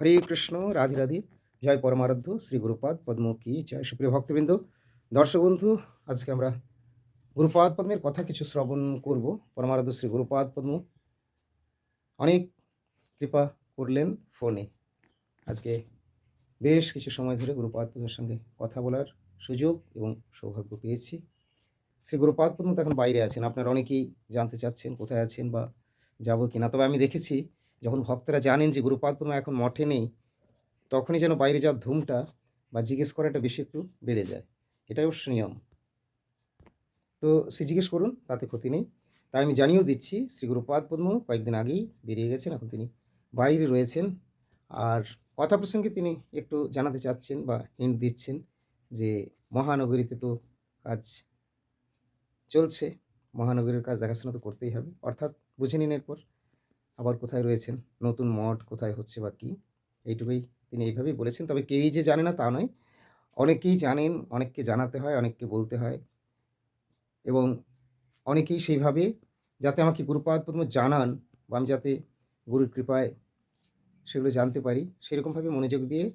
হরে কৃষ্ণ, রাধে রাধে। জয় পরমারাধ্য, শ্রী গুরুপাদ পদ্ম কি জয়। সুপ্রিয় ভক্তবৃন্দ, দর্শক বন্ধু, আজকে আমরা গুরুপাদ পদ্মের কথা কিছু শ্রবণ করব। পরমারাধ্য শ্রী গুরুপাদ পদ্ম অনেক কৃপা করলেন ফোনে। আজকে বেশ কিছু সময় ধরে গুরুপাদ পদ্মের সঙ্গে কথা বলার সুযোগ এবং সৌভাগ্য পেয়েছি। শ্রী গুরুপাদ পদ্ম এখন বাইরে আছেন। আপনারা অনেকেই জানতে চাচ্ছেন কোথায় আছেন বা যাব কিনা। তবে আমি দেখেছি যখন ভক্তরা জানেন যে গুরুপাদ এখন মঠে নেই, তখনই যেন বাইরে যাওয়ার ধুমটা বা জিজ্ঞেস করাটা বেশি একটু বেড়ে যায়। এটাই অবশ্য নিয়ম। তো সে জিজ্ঞেস করুন, তাতে ক্ষতি নেই। তাই আমি জানিয়েও দিচ্ছি, শ্রী গুরুপাদ পদ্ম কয়েকদিন আগেই বেরিয়ে গেছেন, এখন তিনি বাইরে রয়েছেন। আর কথা প্রসঙ্গে তিনি একটু জানাতে চাচ্ছেন বা হিন্ট দিচ্ছেন যে মহানগরীতে তো কাজ চলছে, মহানগরীর কাজ দেখাশোনা তো করতেই হবে। অর্থাৎ বুঝে নিন এরপর। আবার কোথায় রয়েছেন? নতুন মঠ কোথায় হচ্ছে বা কী? এইটুকুই তিনি এইভাবেই বলেছেন। তবে কেউই যে জানে না তা নয়। অনেকেই জানেন, অনেককে জানাতে হয়, অনেককে বলতে হয়। এবং অনেকেই সেইভাবে যাতে আমাকে গুরুপাদ পদ্ম জানান বা আমি যাতে গুরুর কৃপায় সেগুলো জানতে পারি, সেরকমভাবে মনোযোগ দিয়ে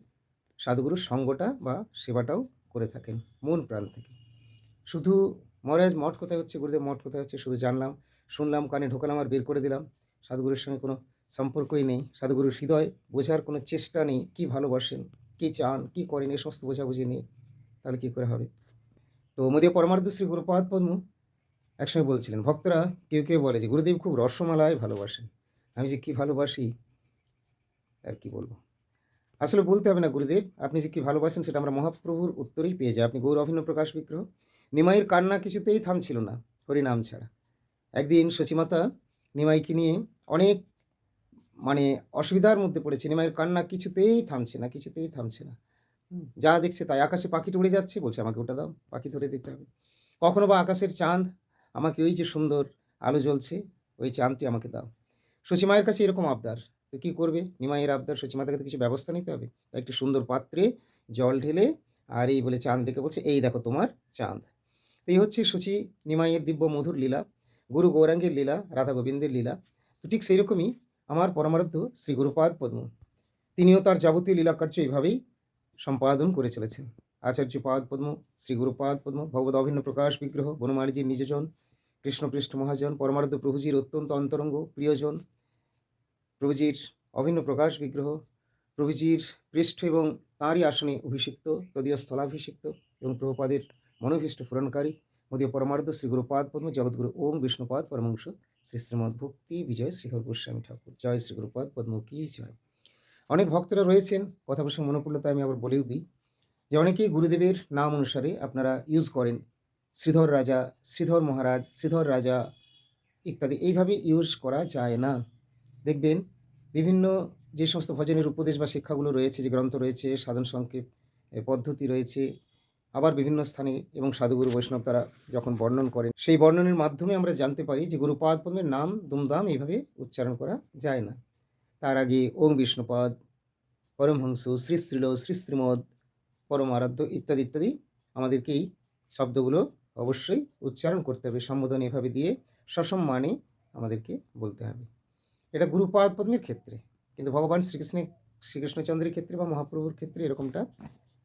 সাধুগুরুর সঙ্গটা বা সেবাটাও করে থাকেন মন প্রাণ থেকে। শুধু মহারাজ মঠ কোথায় হচ্ছে, গুরুদেব মঠ কোথায় হচ্ছে শুধু জানলাম, শুনলাম, কানে ঢোকালাম আর বের করে দিলাম। সাধুগুরুর সঙ্গে কোনো সম্পর্কই নেই। সাধুগুরুর হৃদয় বোঝার কোনো চেষ্টা নেই। কী ভালোবাসেন? কী চান? কী করেন? এই সমস্ত বোঝাবুঝি নেই। তাহলে কী করে হবে? তো মোদীয় পরমার্থ শ্রী গুরুপাদ পদ্ম একসময় বলছিলেন, ভক্তরা কেউ কেউ বলে যে, গুরুদেব খুব রসমালায় ভালোবাসেন। আমি যে কী ভালোবাসি, আর কি বলব? আসলে বলতে হবে না, গুরুদেব, আপনি যে কী ভালোবাসেন সেটা আমরা মহাপ্রভুর উত্তরেই পেয়ে যাই। আপনি গৌর অভিন্ন প্রকাশ বিগ্রহ, নিমাইয়ের কান্না কিছুতেই থামছিল না, হরিনাম ছাড়া। একদিন সচিমাতা নিমাইকে নিয়ে অনেক মানে অসুবিধার মধ্যে পড়েছে নিমাইয়ের কান্না কিছুতেই থামছে না কিছুতেই থামছে না। যা দেখছে তাই। আকাশে পাখিটা উড়ে যাচ্ছে বলছে আমাকে ওটা দাও পাখি ধরে দিতে হবে। কখনো বা আকাশের চাঁদ আমাকে ওই যে সুন্দর আলো জ্বলছে ওই চাঁদটি আমাকে দাও। সচিমায়ের কাছে এরকম আবদার। তো কী করবে? নিমাইয়ের আবদার সচিমাতাকে তো কিছু ব্যবস্থা নিতে হবে। একটি সুন্দর পাত্রে জল ঢেলে আর এই বলে চাঁদ ডেকে বলছে এই দেখো তোমার চাঁদ। তো এই হচ্ছে সচি নিমাইয়ের দিব্য মধুর লীলা গুরু গৌরাঙ্গের লীলা রাধা গোবিন্দের লীলা। তো ঠিক সেই রকমই আমার পরমারাধ্য শ্রী গুরুপাদ পদ্ম। তিনিও তার যাবতীয় লীলাকার্য এইভাবেই সম্পাদন করে চলেছেন। আচার্য পাদ পদ্ম, শ্রী গুরুপাদ পদ্ম ভগবত অভিন্ন প্রকাশ বিগ্রহ, বনমালীজির নিজজন, কৃষ্ণপৃষ্ঠ মহাজন, পরমারাধ্য প্রভুজির অত্যন্ত অন্তরঙ্গ প্রিয়জন, প্রভুজির অভিন্ন প্রকাশ বিগ্রহ, প্রভুজির পৃষ্ঠ এবং তাঁরই আসনে অভিষিক্ত, তদীয় স্থলাভিষিক্ত এবং প্রভুপাদের মনোভীষ্ট পূরণকারী, মোদীয় পরমার্থ শ্রী গুরুপাদ পদ্ম জগৎগুরু ওম বিষ্ণুপাদ পরমংশ শ্রী শ্রীমদ ভক্তি, বিজয় শ্রীধর গোস্বামী ঠাকুর। জয় শ্রী গুরুপাদ পদ্ম কি জয়। অনেক ভক্তরা রয়েছেন, কথা প্রসঙ্গ মনে পড়লে তাই আমি আবার বলেও দিই, যে অনেকেই গুরুদেবের নাম অনুসারে আপনারা ইউজ করেন, শ্রীধর রাজা, শ্রীধর মহারাজ, শ্রীধর রাজা ইত্যাদি। এইভাবে ইউজ করা যায় না। দেখবেন, বিভিন্ন যে সমস্ত ভজনের উপদেশ বা শিক্ষাগুলো রয়েছে, যে গ্রন্থ রয়েছে, সাধন সংক্ষেপ পদ্ধতি রয়েছে আবার বিভিন্ন স্থানে এবং সাধুগুরু বৈষ্ণব তারা যখন বর্ণন করেন, সেই বর্ণনের মাধ্যমে আমরা জানতে পারি যে গুরুপাদ পদ্মের নাম দুমদাম এইভাবে উচ্চারণ করা যায় না। তার আগে ওম বিষ্ণুপদ, পরমহংস, শ্রী শ্রীল, শ্রী শ্রীমদ পরম আরাধ্য ইত্যাদি ইত্যাদি আমাদেরকে এই শব্দগুলো অবশ্যই উচ্চারণ করতে হবে, সম্বোধন এভাবে দিয়ে সসম্মানে আমাদেরকে বলতে হবে। এটা গুরুপাদ পদ্মের ক্ষেত্রে, কিন্তু ভগবান শ্রীকৃষ্ণের শ্রীকৃষ্ণচন্দ্রের ক্ষেত্রে বা মহাপ্রভুর ক্ষেত্রে এরকমটা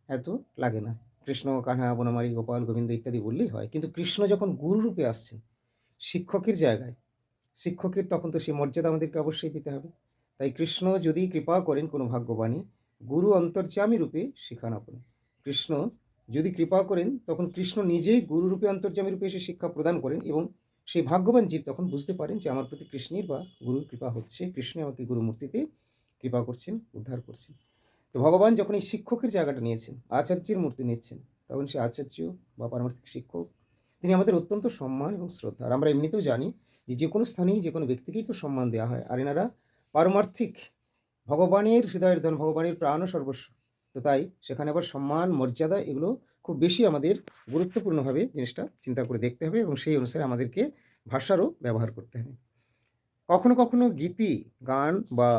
এত লাগে না। কৃষ্ণ কাহ্না বনমালী, গোপাল, গোবিন্দ ইত্যাদি বললেই হয়। কিন্তু কৃষ্ণ যখন গুরু রূপে আসছেন, শিক্ষকের জায়গায়, শিক্ষকের তখন তো সেই মর্যাদা আমাদেরকে অবশ্যই দিতে হবে। তাই কৃষ্ণ যদি কৃপা করেন কোনো ভাগ্যবাণী, গুরু অন্তর্যামী রূপে শিখান আপনি। কৃষ্ণ যদি কৃপা করেন, তখন কৃষ্ণ নিজেই গুরু রূপে অন্তর্যামী রূপে এসে শিক্ষা প্রদান করেন এবং সেই ভাগ্যবান জীব তখন বুঝতে পারেন যে আমার প্রতি কৃষ্ণের বা গুরুর কৃপা হচ্ছে। কৃষ্ণ আমাকে গুরুমূর্তিতে কৃপা করছেন, উদ্ধার করছেন। তো ভগবান যখন এই শিক্ষকের জায়গাটা নিয়েছেন, আচার্যের মূর্তি নিচ্ছেন, তখন সে আচার্য বা পারমার্থিক শিক্ষক, তিনি আমাদের অত্যন্ত সম্মান এবং শ্রদ্ধা। আর আমরা এমনিতেও জানি যে যে কোনো স্থানেই যে কোনো ব্যক্তিকেই তো সম্মান দেওয়া হয়। আর এনারা পারমার্থিক ভগবানের হৃদয়ের ধন, ভগবানের প্রাণ সর্বস্ব। তো তাই সেখানে আবার সম্মান, মর্যাদা এগুলো খুব বেশি আমাদের গুরুত্বপূর্ণভাবে জিনিসটা চিন্তা করে দেখতে হবে এবং সেই অনুসারে আমাদেরকে ভাষারও ব্যবহার করতে হবে। কখনো কখনো গীতি, গান বা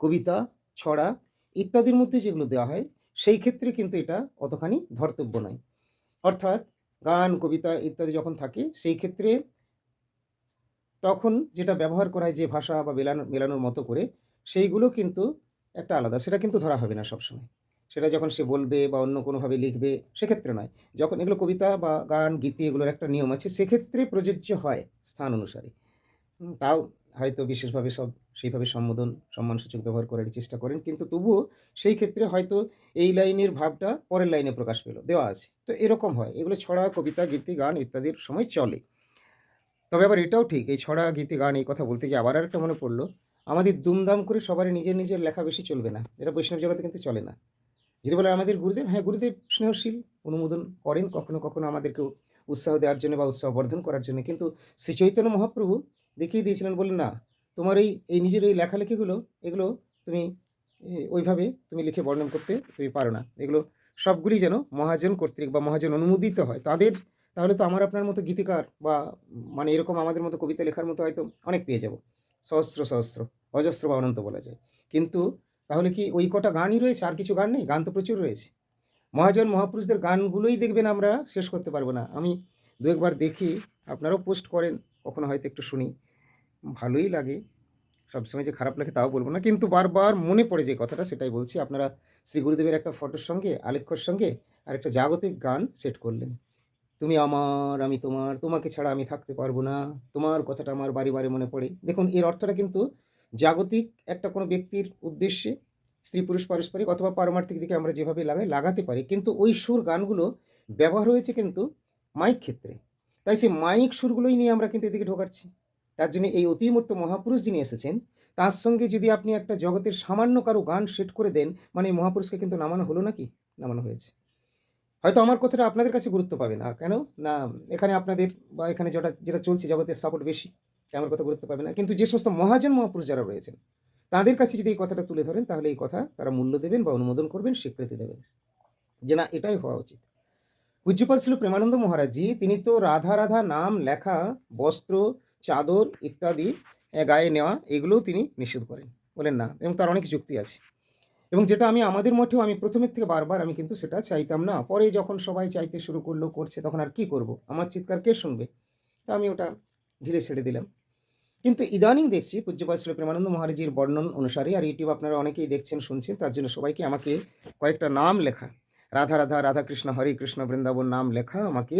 কবিতা, ছড়া ইত্যাদির মধ্যে যেগুলো দেওয়া হয়, সেই ক্ষেত্রে কিন্তু এটা অতখানি ধর্তব্য নয়। অর্থাৎ গান, কবিতা ইত্যাদি যখন থাকে, সেই ক্ষেত্রে তখন যেটা ব্যবহার করা হয় যে ভাষা বা মেলানো, মেলানোর মতো করে, সেইগুলো কিন্তু একটা আলাদা। সেটা কিন্তু ধরা হবে না সবসময়। সেটা যখন সে বলবে বা অন্য কোনোভাবে লিখবে, সেক্ষেত্রে নয়। যখন এগুলো কবিতা বা গান, গীতি এগুলোর একটা নিয়ম আছে, সেক্ষেত্রে প্রযোজ্য হয় স্থান অনুসারে। তাও হয়তো বিশেষভাবে সব সেইভাবে সম্বোধন, সম্মানসূচক ব্যবহার করার চেষ্টা করেন, কিন্তু তবুও সেই ক্ষেত্রে হয়তো এই লাইনের ভাবটা পরের লাইনে প্রকাশ পেল, দেওয়া আছে। তো এরকম হয়। এগুলো ছড়া, কবিতা, গীতি, গান ইত্যাদির সময় চলে। তবে আবার এটাও ঠিক, এই ছড়া, গীতি, গান এই কথা বলতে গিয়ে আবার আরেকটা মনে পড়ল, আমাদের দুমদাম করে সবারই নিজের নিজের লেখা বেশি চলবে না। এটা বৈষ্ণব জগতে কিন্তু চলে না। যদি বলে আমাদের গুরুদেব হ্যাঁ গুরুদেব স্নেহশীল, অনুমোদন করেন কখনো কখনো আমাদেরকেও উৎসাহ দেওয়ার জন্য বা উৎসাহ বর্ধন করার জন্য। কিন্তু শ্রী চৈতন্য মহাপ্রভু দেখিয়ে দিয়েছিলেন বললেন, না, তোমার এই এই নিজের এই লেখালেখিগুলো, এগুলো তুমি ওইভাবে তুমি লিখে বর্ণন করতে তুমি পারো না। এগুলো সবগুলি যেন মহাজন কর্তৃক বা মহাজন অনুমোদিত হয়। তাদের, তাহলে তো আমার আপনার মতো গীতিকার বা মানে এরকম আমাদের মতো কবিতা লেখার মতো হয়তো অনেক পেয়ে যাব। সহস্র সহস্র, অজস্র বা অনন্ত বলা যায়। কিন্তু তাহলে কি ওই কটা গানই রয়েছে? আর কিছু গান নেই? গান তো প্রচুর রয়েছে। মহাজন, মহাপুরুষদের গানগুলোই দেখবেন আমরা শেষ করতে পারব না। আমি দু একবার দেখি আপনারাও পোস্ট করেন। কখনো হয়তো একটু শুনি। ভালোই লাগে। সবসময় যে খারাপ লাগে তাও বলব না। কিন্তু বারবার মনে পড়ে যে কথাটা, সেটাই বলছি। আপনারা শ্রী গুরুদেবের একটা ফটোর সঙ্গে, আলেখ্যর সঙ্গে আর একটা জাগতিক গান সেট করলেন। তুমি আমার, আমি তোমার, তোমাকে ছাড়া আমি থাকতে পারব না। তোমার কথাটা আমার বারে বারে মনে পড়ে। দেখুন, এর অর্থটা কিন্তু জাগতিক একটা কোনো ব্যক্তির উদ্দেশ্যে, স্ত্রী, পুরুষ, পারস্পরিক অথবা পারমার্থিক দিকে আমরা যেভাবে লাগাই, লাগাতে পারি। কিন্তু ওই সুর গানগুলো ব্যবহার হয়েছে কিন্তু মাইক ক্ষেত্রে। তাই সেই মাইক সুরগুলোই নিয়ে আমরা কিন্তু এদিকে ঢোকাচ্ছি। তার জন্য এই অতিমূর্ত মহাপুরুষ যিনি এসেছেন, তার সঙ্গে যদি আপনি একটা জগতের সামান্য কারও গান সেট করে দেন মানে এই মহাপুরুষকে কিন্তু নামানো হলো নাকি? নামানো হয়েছে। হয়তো আমার কথাটা আপনাদের কাছে গুরুত্ব পাবে না। কেন? না, এখানে আপনাদের বা এখানে যেটা যেটা চলছে জগতের সাপোর্ট বেশি আমার কথা গুরুত্ব পাবে না। কিন্তু যে সমস্ত মহাজন মহাপুরুষ যারা রয়েছেন, তাদের কাছে যদি এই কথাটা তুলে ধরেন, তাহলে এই কথা তারা মূল্য দেবেন বা অনুমোদন করবেন, স্বীকৃতি দেবেন। যে না, এটাই হওয়া উচিত। পূজ্যপাল ছিল প্রেমানন্দ মহারাজজি। তিনি তো রাধা রাধা নাম, লেখা, বস্ত্র, চাদর ইত্যাদি গায়ে নেওয়া, এগুলোও তিনি নিষেধ করেন বলেন না এবং তার অনেক যুক্তি আছে। এবং যেটা আমি আমাদের মঠেও আমি প্রথমের থেকে বারবার আমি কিন্তু সেটা চাইতাম না। পরে যখন সবাই চাইতে শুরু করল, করছে, তখন আর কি করব? আমার চিৎকার কে শুনবে? তা আমি ওটা ঢিলে ছেড়ে দিলাম। কিন্তু ইদানিং দেখছি পূজ্যপাল শ্রী প্রেমানন্দ মহারাজির বর্ণন অনুসারে, আর ইউটিউব আপনারা অনেকেই দেখছেন, শুনছেন, তার জন্য সবাইকে আমাকে কয়েকটা নাম লেখা। রাধা রাধা রাধা কৃষ্ণ, হরে কৃষ্ণ, বৃন্দাবন নাম লেখা আমাকে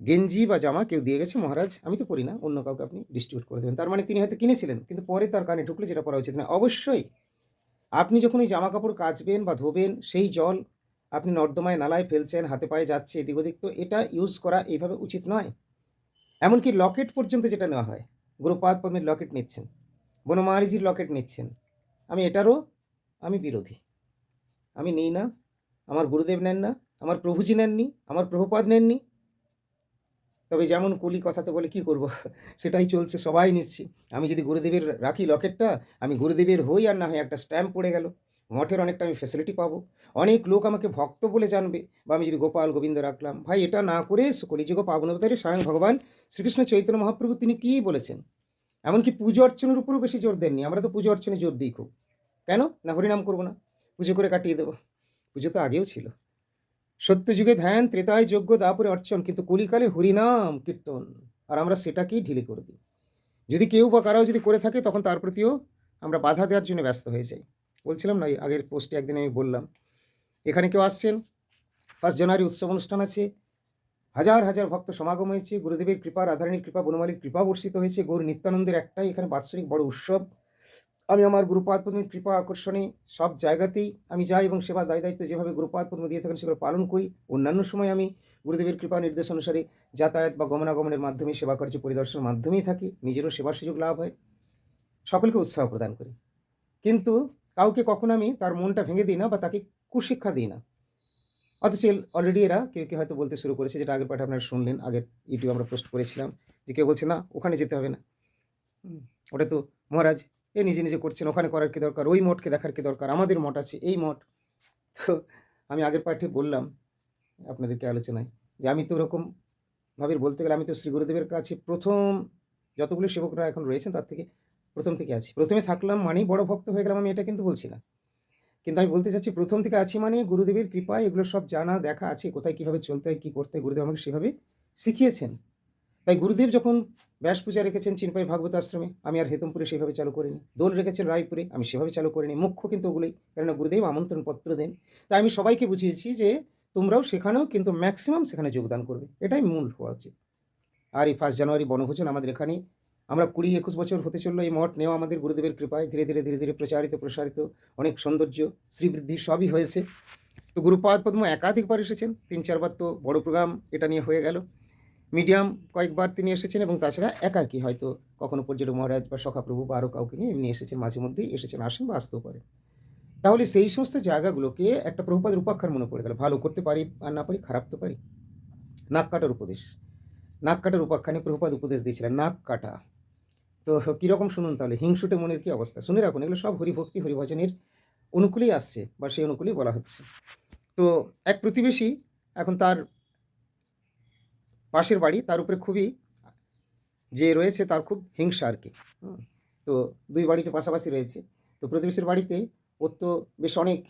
গেঞ্জি বা জামা কেউ দিয়ে গেছে, মহারাজ। আমি তো পড়ি না, অন্য কাউকে আপনি ডিস্ট্রিবিউট করে দেবেন। তার মানে তিনি হয়তো কিনেছিলেন, কিন্তু পরে তার কানে ঢুকলে যেটা পড়া উচিত না। অবশ্যই আপনি যখন এই জামা কাপড় কাচবেন বা ধোবেন, সেই জল আপনি নর্দমায় নালায় ফেলছেন, হাতে পায়ে যাচ্ছে, এদিক ওদিক, তো এটা ইউজ করা এইভাবে উচিত নয়। এমনকি লকেট পর্যন্ত যেটা নেওয়া হয়, গুরুপাদ পদ্মের লকেট নিচ্ছেন, বনমাহারিজির লকেট নিচ্ছেন। আমি এটারও, আমি বিরোধী। আমি নিই না আমার গুরুদেব নেন না, আমার প্রভুজি নেননি, আমার প্রভুপাদ নেননি। তবে যেমন কলি কথাতে বলে কি করব? সেটাই চলছে, সবাই নিচ্ছি। আমি যদি গুরুদেবের রাখি লকেটটা, আমি গুরুদেবের হই আর না হয় একটা স্ট্যাম্প পড়ে গেল। মঠের অনেকটা আমি ফ্যাসিলিটি পাবো। অনেক লোক আমাকে ভক্ত বলে জানবে বা আমি যদি গোপাল গোবিন্দ রাখলাম। ভাই, এটা না করে কলিযুগ পাবনবতারে স্বয়ং ভগবান শ্রীকৃষ্ণ চৈতন্য মহাপ্রভু তিনি কী বলেছেন? এমনকি পুজো অর্চনের উপরও বেশি জোর দেননি। আমরা তো পুজো অর্চনে জোর দিই খুব। কেন? না হরিনাম করব না। পুজো করে কাটিয়ে দেবো। পুজো তো আগেও ছিল। সত্যযুগে ধ্যান, ত্রেতায় যোগ্য দাপরে অর্চন, কিন্তু কলিকালে হরিনাম কীর্তন। আর আমরা সেটাকেই ঢিলে করে দিই। যদি কেউ বা কারাও যদি করে থাকে, তখন তার প্রতিও আমরা বাধা দেওয়ার জন্য ব্যস্ত হয়ে যাই। বলছিলাম না আগের পোস্টে একদিন আমি বললাম, এখানে কেউ আসছেন? ফার্স্ট জানুয়ারি উৎসব অনুষ্ঠান আছে। হাজার হাজার ভক্ত সমাগম হয়েছে। গুরুদেবের কৃপা, রাধারানীর কৃপা, বনমালীর কৃপা বর্ষিত হয়েছে। গৌর নিত্যানন্দের একটাই এখানে বাৎসরিক বড় উৎসব। আমি আমার গুরুপাদ পদ্মের কৃপা, আকর্ষণে সব জায়গাতেই আমি যাই এবং সেবা দায় দায়িত্ব যেভাবে গুরুপাদ পদ্ম দিয়ে থাকেন সেগুলো পালন করি। অন্যান্য সময় আমি গুরুদেবের কৃপা নির্দেশ অনুসারে যাতায়াত বা গমনাগমনের মাধ্যমে, সেবা কার্য পরিদর্শনের মাধ্যমেই থাকি, নিজেরও সেবার সুযোগ লাভ হয়, সকলকে উৎসাহ প্রদান করি। কিন্তু কাউকে কখনো আমি তার মনটা ভেঙে দিই না বা তাকে কুশিক্ষা দিই না। অথচ অলরেডি এরা কেউ কেউ হয়তো বলতে শুরু করেছে, যেটা আগের পাঠে আপনারা শুনলেন, আগের ইউটিউবে আমরা পোস্ট করেছিলাম, যে কেউ বলছে, না, ওখানে যেতে হবে না। ওটা তো মহারাজ এ নিজে নিজে করছেন, ওখানে করার কি দরকার? ওই মঠকে দেখার কি দরকার? আমাদের মঠ আছে, এই মঠ। তো আমি আগের পাঠে বললাম আপনাদেরকে আলোচনায় যে আমি তো ওরকম ভাবে বলতে গেলে আমি তো শ্রী গুরুদেবের কাছে প্রথম যতগুলো সেবকরা এখন রয়েছেন তার থেকে প্রথম থেকে আছি। প্রথমে থাকলাম মানেই বড় ভক্ত হয়ে গেলাম আমি, এটা কিন্তু বলছি না। কিন্তু আমি বলতে চাচ্ছি প্রথম থেকে আছি মানে গুরুদেবের কৃপায় এগুলো সব জানা, দেখা আছে, কোথায় কীভাবে চলতে হয়, কী করতে হয়, গুরুদেব আমাকে সেভাবে শিখিয়েছেন। তাই গুরুদেব যখন ব্যাস পূজা রেখেছেন চিনপাই ভাগবত আশ্রমে। আমি আর হেতমপুরে সেভাবে চালু করিনি। দোল রেখেছেন রায়পুরে, আমি সেভাবে চালু করিনি। মুখ্য কিন্তু ওগুলোই, কেননা গুরুদেব আমন্ত্রণ পত্র দেন। তাই আমি সবাইকে বুঝিয়েছি যে তোমরাও সেখানেও কিন্তু ম্যাক্সিমাম সেখানে যোগদান করবে। এটাই মূল হওয়া উচিত। আর এই ফার্স্ট জানুয়ারি বনভোজন আমাদের এখানে আমরা কুড়ি একুশ বছর হতে চলল এই মঠ, নেওয়া আমাদের গুরুদেবের কৃপায়। ধীরে ধীরে ধীরে ধীরে প্রচারিত, প্রসারিত, অনেক সৌন্দর্য, শ্রীবৃদ্ধি সবই হয়েছে। তো গুরুপাদ পদ্ম একাধিকবার এসেছেন। তিন চারবার তো বড় প্রোগ্রাম এটা নিয়ে হয়ে গেল। মিডিয়াম কয়েকবার তিনি এসেছেন এবং তাছাড়া একাকী হয়তো কখনো পর্যটক মহারাজ বা সখাপ্রভু বা আরও কাউকে নিয়ে এমনি এসেছেন, মাঝে মধ্যেই এসেছেন, আসেন বা আসতেও পারেন। তাহলে সেই সমস্ত জায়গাগুলোকে একটা প্রভুপাদের উপাখ্যান মনে পড়ে গেল। ভালো করতে পারি আর না পারি খারাপ তো পারি। নাক কাটার উপদেশ। নাক কাটার উপাখ্যানে প্রভুপাদ উপদেশ দিয়েছিলেন, নাক কাটা। তো কীরকম শুনুন তাহলে, হিংসুটে মনের কী অবস্থা? শুনে রাখুন, এগুলো সব হরিভক্তি, হরিভজনের অনুকূলেই আসছে বা সেই অনুকূলেই বলা হচ্ছে। তো এক প্রতিবেশী এখন তার পাশের বাড়ি তার উপরে খুবই যে রয়েছে তার খুব হিংসা আর কি। তো দুই বাড়িতে পাশাপাশি রয়েছে। তো প্রতিবেশীর বাড়িতে ওর তো বেশ অনেক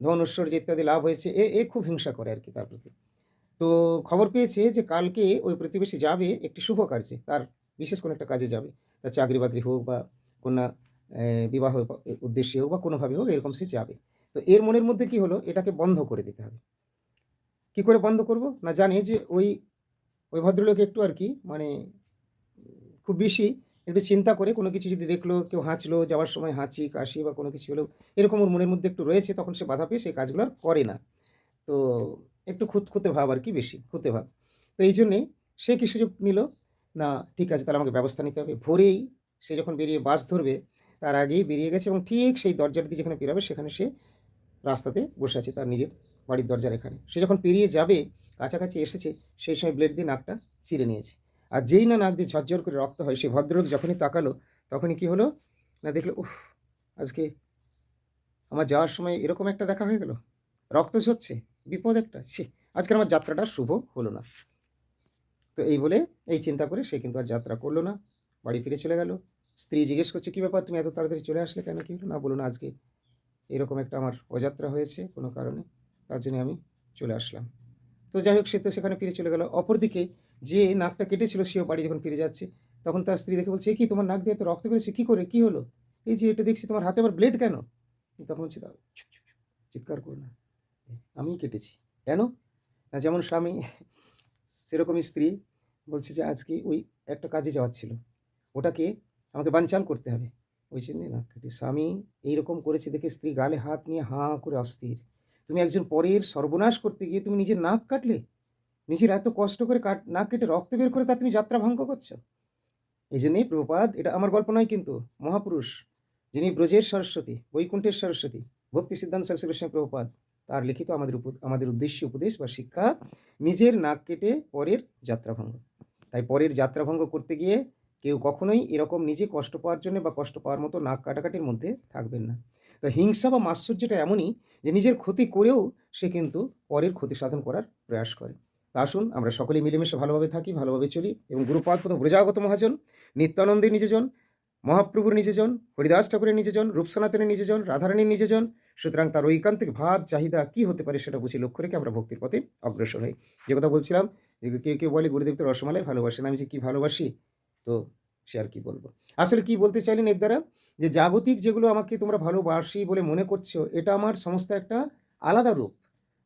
ধন ঐশ্বর্য ইত্যাদি লাভ হয়েছে। এ এ খুব হিংসা করে আর কি তার প্রতি। তো খবর পেয়েছে যে কালকে ওই প্রতিবেশী যাবে একটি শুভ কার্যে তার বিশেষ কোনো একটা কাজে যাবে। তার চাকরি বাকরি হোক বা কন্যা বিবাহ উদ্দেশ্যে হোক বা কোনোভাবে হোক এরকম সে যাবে। তো এর মনের মধ্যে কি হলো? এটাকে বন্ধ করে দিতে হবে। কি করে বন্ধ করব? না জানে যে ওই ওই ভদ্রলোক একটু আর কি মানে খুব বেশি একটু চিন্তা করে কোনো কিছু যদি দেখল, কেউ হাঁচলো, যাওয়ার সময় হাঁচি, কাশি বা কোনো কিছু হলো এরকম ওর মনের মধ্যে একটু রয়েছে, তখন সে বাধা পেয়ে সেই কাজগুলো আর করে না। তো একটু খুঁতখুঁতে ভাব আর কি বেশি, খুঁতে ভাব। তো এই জন্যেই সে কি সুযোগ নিল? না, ঠিক আছে, তাহলে আমাকে ব্যবস্থা নিতে হবে। ভোরেই সে যখন বেরিয়ে বাস ধরবে, তার আগেই বেরিয়ে গেছে এবং ঠিক সেই দরজাটা দিয়ে যেখানে বেরোবে সেখানে সে রাস্তাতে বসে আছে তার নিজের বাড়ির দরজার এখানে। সে যখন পেরিয়ে যাবে কাছাকাছি এসেছে, সেই সময় ব্লেড দিয়ে নাকটা চিরে নিয়েছে। আর যেই না নাক দিয়ে ঝরঝর করে রক্ত হয়, সেই ভদ্রলোক যখনই তাকালো, তখনই কি হলো? না, দেখল, উফ, আজকে আমার যাওয়ার সময় এরকম একটা দেখা হয়ে গেল। রক্ত ঝরছে, বিপদ একটা, ছি আজকে আমার যাত্রাটা শুভ হলো না। তো এই বলে, এই চিন্তা করে সে কিন্তু আর যাত্রা করল না, বাড়ি ফিরে চলে গেল। স্ত্রী জিজ্ঞেস করছে, কী ব্যাপার? তুমি এত তাড়াতাড়ি চলে আসলে কেন? কি হলো? না, বলো না, আজকে এরকম একটা আমার অযাত্রা হয়েছে কোনো কারণে, তার জন্য আমি চলে আসলাম। তো যাই হোক সে তো সেখানে ফিরে চলে গেল। অপরদিকে যে নাকটা কেটেছিল সেও বাড়ি যখন ফিরে যাচ্ছে তখন তার স্ত্রী দেখে বলছে কি তোমার নাক দিয়ে তো রক্ত বেরোচ্ছে? কী করে? কী হলো? এই যে এটা দেখছি তোমার হাতে আবার ব্লেড কেন? তখন বলছে "দাও, চুপ, চুপ, চুপ, চিৎকার করো না। আমিই কেটেছি। কেন? না যেমন স্বামী সেরকমই স্ত্রী বলছে যে আজকে ওই একটা কাজে যাওয়ার ছিল। ওটাকে আমাকে বানচাল করতে হবে। ওই জন্যে নাক কেটে। স্বামী এইরকম করেছে দেখে স্ত্রী গালে হাত নিয়ে হাঁ করে অস্থির। তুমি একজন পরের সর্বনাশ করতে গিয়ে তুমি নিজের নাক কাটলে? নিজের এত কষ্ট করে কাট, নাক কেটে রক্ত বের করে তা তুমি যাত্রা ভঙ্গ করছ? এই জন্যই প্রভুপাদ, এটা আমার গল্প নয় কিন্তু মহাপুরুষ, যিনি ব্রজের সরস্বতী, বৈকুণ্ঠের সরস্বতী, ভক্তি সিদ্ধান্ত সরস্বতী গোস্বামী প্রভুপাদ, তার লিখিত আমাদের আমাদের উদ্দেশ্য, উপদেশ বা শিক্ষা, নিজের নাক কেটে পরের যাত্রাভঙ্গ তাই পরের যাত্রাভঙ্গ করতে গিয়ে কেউ কখনোই এরকম নিজে কষ্ট পাওয়ার জন্য বা কষ্ট পাওয়ার মতো নাক কাটাকাটির মধ্যে থাকবেন না। তো হিংসা বা মাৎসর্যটা এমনই যে নিজের ক্ষতি করেও সে কিন্তু পরের ক্ষতি সাধন করার প্রয়াস করে। তা আসুন, আমরা সকলেই মিলেমিশে ভালোভাবে থাকি, ভালোভাবে চলি এবং গুরুপাদ প্রথম ব্রজাগত মহাজন, নিত্যানন্দের নিজজন, মহাপ্রভুর নিজজন, হরিদাস ঠাকুরের নিজজন, রূপসনাতনের নিজজন, রাধারানীর নিজজন, সুতরাং তার ঐকান্তিক ভাব, চাহিদা কি হতে পারে সেটা বুঝে লক্ষ্য রেখে আমরা ভক্তির পথে অগ্রসর হই। যে কথা বলছিলাম, যে কেউ কেউ বলে, গুরুদেব তো রসমালাই ভালোবাসেন, আমি যে কী ভালোবাসি? তো সে আর কি বলব? আসলে কি বলতে চাইলেন এর দ্বারা? যে জাগতিক যেগুলো আমাকে তোমরা ভালোবাসি বলে মনে করছ, এটা আমার সমস্ত একটা আলাদা রূপ।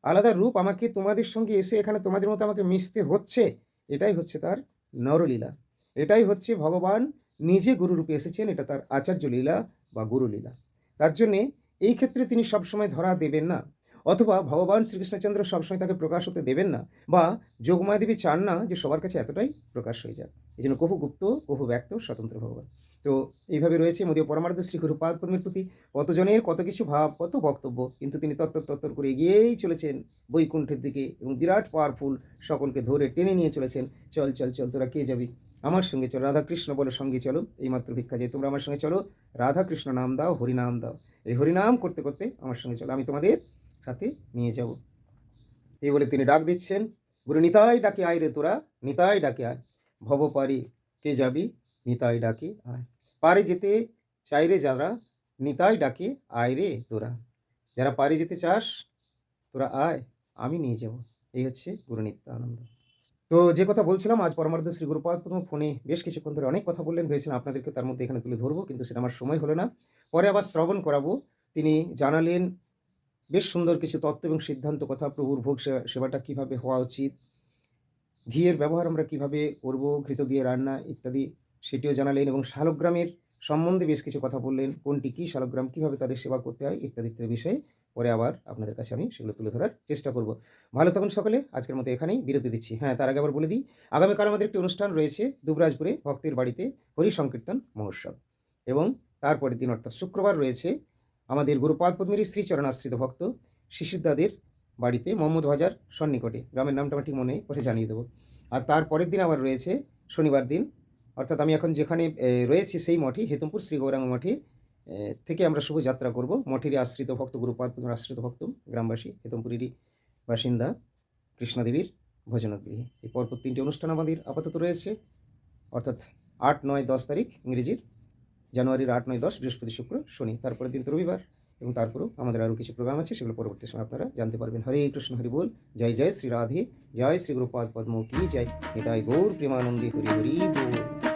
আলাদা রূপ আমাকে তোমাদের সঙ্গে এসে এখানে তোমাদের মতো আমাকে মিশতে হচ্ছে, এটাই হচ্ছে তার নরলীলা। এটাই হচ্ছে ভগবান নিজে গুরুরূপে এসেছেন, এটা তার আচার্য লীলা বা গুরুলীলা তার জন্যে এই ক্ষেত্রে তিনি সবসময় ধরা দেবেন না। অথবা ভগবান শ্রীকৃষ্ণচন্দ্র সবসময় তাকে প্রকাশ হতে দেবেন না, বা যোগমায়া দেবী চান না যে সবার কাছে এতটাই প্রকাশ হয়ে যাক। এই জন্য কহু গুপ্ত কহু ব্যক্ত, স্বতন্ত্র ভগবান। তো এইভাবে রয়েছে মোদীয় পরমার্থ শ্রী গুরুপাদ পদ্মের প্রতি। কতজনের কত কিছু ভাব, কত বক্তব্য, কিন্তু তিনি তত্তর তত্তর করে এগিয়েই চলেছেন বৈকুণ্ঠের দিকে এবং বিরাট পাওয়ারফুল সকলকে ধরে টেনে নিয়ে চলেছেন। চল চল চল, তোরা কে যাবি? আমার সঙ্গে চলো, রাধাকৃষ্ণ বলে, সঙ্গে চলো। এই মাত্র ভিক্ষা যে তোমরা আমার সঙ্গে চলো। রাধাকৃষ্ণ নাম দাও, হরিনাম দাও। এই হরিনাম করতে করতে আমার সঙ্গে চলো। আমি তোমাদের সাথে নিয়ে যাব। এই বলে তিনি ডাক দিচ্ছেন, গুরু, নিতাই ডাকে আয় রে তোরা, নিতাই ডাকে আয়। ভব পারি কে যাবি, নিতাই ডাকে আয়। পারে যেতে চাই রে যারা, নিতাই ডাকে আয় রে তোরা। যারা পারে যেতে চাস, তোরা আয়, আমি নিয়ে যাব। এই হচ্ছে গুরু নিত্যানন্দ। তো যে কথা বলছিলাম, আজ পরমার্থ শ্রী গুরুপাদ পদ্ম ফোনে বেশ কিছুক্ষণ ধরে অনেক কথা বললেন, ভেবেছিলাম আপনাদেরকে তার মধ্যে এখানে তুলে ধরবো, কিন্তু সেটা আমার সময় হলো না। পরে আবার শ্রবণ করাবো। তিনি জানালেন বেশ সুন্দর কিছু তত্ত্ব এবং সিদ্ধান্ত কথা প্রভুর ভোগ সেবাটা কীভাবে হওয়া উচিত, ঘিয়ের ব্যবহার আমরা কীভাবে করব, ঘৃত দিয়ে রান্না ইত্যাদি সেটিও জানালেন এবং শালগ্রামের সম্বন্ধে বেশ কিছু কথা বললেন, কোনটি কী, শালগ্রাম কীভাবে তাদের সেবা করতে হয় ইত্যাদি ইত্যাদি বিষয়ে পরে আবার আপনাদের কাছে আমি সেগুলো তুলে ধরার চেষ্টা করব। ভালো থাকুন সকলে, আজকের মতো এখানেই বিরতি দিচ্ছি। হ্যাঁ তার আগে আবার বলে দিই, আগামীকাল আমাদের একটি অনুষ্ঠান রয়েছে দুবরাজপুরে ভক্তের বাড়িতে হরি সংকীর্তন মহোৎসব এবং তারপরের দিন অর্থাৎ শুক্রবার রয়েছে আমাদের গুরুপাদ পদ্মেরী শ্রীচরণাশ্রিত ভক্ত, শিশিরদাদের বাড়িতে মোহাম্মদ বাজার সন্নিকটে। গ্রামের নামটা আমার ঠিক মনে পরে জানিয়ে দেবো। আর তার পরের দিন আবার রয়েছে শনিবার দিন। অর্থাৎ আমি এখন যেখানে রয়েছি সেই মঠে, হেতুমপুর শ্রী গৌরাঙ্গ মঠে থেকে আমরা শুভ যাত্রা করব। মঠেরই আশ্রিত ভক্ত, গুরুপাদ আশ্রিত ভক্ত, গ্রামবাসী, হেতমপুরেরই বাসিন্দা কৃষ্ণাদেবীর ভজনগৃহে। এই পরপর তিনটি অনুষ্ঠান আমাদের আপাতত রয়েছে। অর্থাৎ আট, নয়, দশ তারিখ ইংরেজির জানুয়ারির আট, নয়, দশ, বৃহস্পতি, শুক্র, শনি, তারপরের দিন তো রবিবার এবং তারপরেও আমাদের আরও কিছু প্রোগ্রাম আছে, সেগুলো পরবর্তী সময় আপনারা জানতে পারবেন। হরে কৃষ্ণ, হরি বল, জয় জয়, শ্রী রাধে, জয়, শ্রী গুরুপাদ, পদ্ম, কি জয়, নিতাই গৌর, প্রেমানন্দী হরি হরি বল।